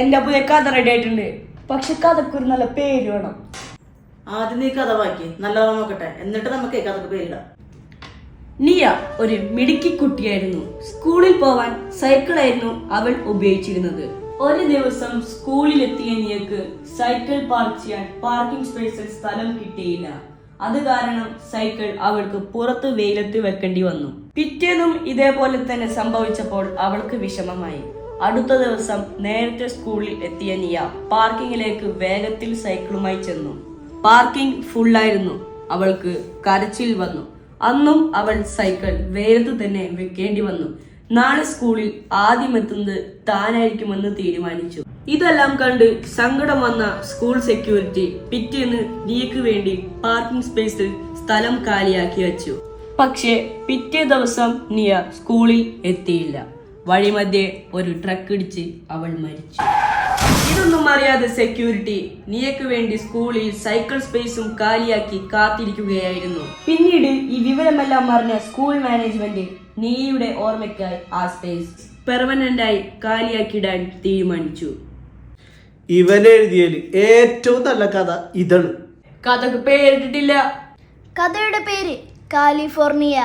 എന്റെ പുതിയ കഥ റെഡി ആയിട്ടുണ്ട്. പക്ഷെ ഒരു നല്ല പേര് വേണം. ആദ്യം നീ കഥ വാക്കി നല്ലതാ നോക്കട്ടെ. എന്നിട്ട് നമുക്ക് കഥക്ക് പേരിടാം. നിയ ഒരു മിടുക്കി കുട്ടിയായിരുന്നു. സ്കൂളിൽ പോവാൻ സൈക്കിൾ ആയിരുന്നു അവൾ ഉപയോഗിച്ചിരുന്നത്. ഒരു ദിവസം സ്കൂളിൽ എത്തിയ നിയക്ക് സൈക്കിൾ പാർക്ക് ചെയ്യാൻ പാർക്കിംഗ് സ്പേസിൽ സ്ഥലം കിട്ടിയില്ല. അത് കാരണം സൈക്കിൾ അവൾക്ക് പുറത്ത് വെയിലത്ത് വെക്കേണ്ടി വന്നു. പിറ്റേന്നും ഇതേപോലെ തന്നെ സംഭവിച്ചപ്പോൾ അവൾക്ക് വിഷമമായി. അടുത്ത ദിവസം നേരത്തെ സ്കൂളിൽ എത്തിയ നിയ പാർക്കിങ്ങിലേക്ക് വേഗത്തിൽ സൈക്കിളുമായി ചെന്നു. പാർക്കിംഗ് ഫുള്ളായിരുന്നു. അവൾക്ക് കരച്ചിൽ വന്നു. അന്നും അവൾ സൈക്കിൾ വേരത്തു തന്നെ വെക്കേണ്ടി വന്നു. നാളെ സ്കൂളിൽ ആദ്യം എത്തുന്നത് താനായിരിക്കുമെന്ന് തീരുമാനിച്ചു. ഇതെല്ലാം കണ്ട് സങ്കടം വന്ന സ്കൂൾ സെക്യൂരിറ്റി പിറ്റേന്ന് നീക്ക് വേണ്ടി പാർക്കിംഗ് സ്പേസിൽ സ്ഥലം കാലിയാക്കി വെച്ചു. പക്ഷേ പിറ്റേ ദിവസം നിയ സ്കൂളിൽ എത്തിയില്ല. വഴിമധ്യേ ഒരു ട്രക്ക് ഇടിച്ച് അവൾ മരിച്ചു. ഇതൊന്നും അറിയാതെ സെക്യൂരിറ്റി നീയക്ക് വേണ്ടി സ്കൂളിൽ സൈക്കിൾ സ്പേസും കാലിയാക്കി കാത്തിരിക്കുകയായിരുന്നു. പിന്നീട് ഈ വിവരമെല്ലാം അറിഞ്ഞ സ്കൂൾ മാനേജ്മെന്റ് നീയുടെ ഓർമ്മയ്ക്കായി ആ സ്പേസ് പെർമനന്റായി കാലിയാക്കിയിടാൻ തീരുമാനിച്ചു. ഇവനെഴുതിയതിൽ ഏറ്റവും നല്ല കഥ ഇതാണ്. കഥക്ക് പേരിട്ടിട്ടില്ല. കഥയുടെ പേര് കാലിഫോർണിയ.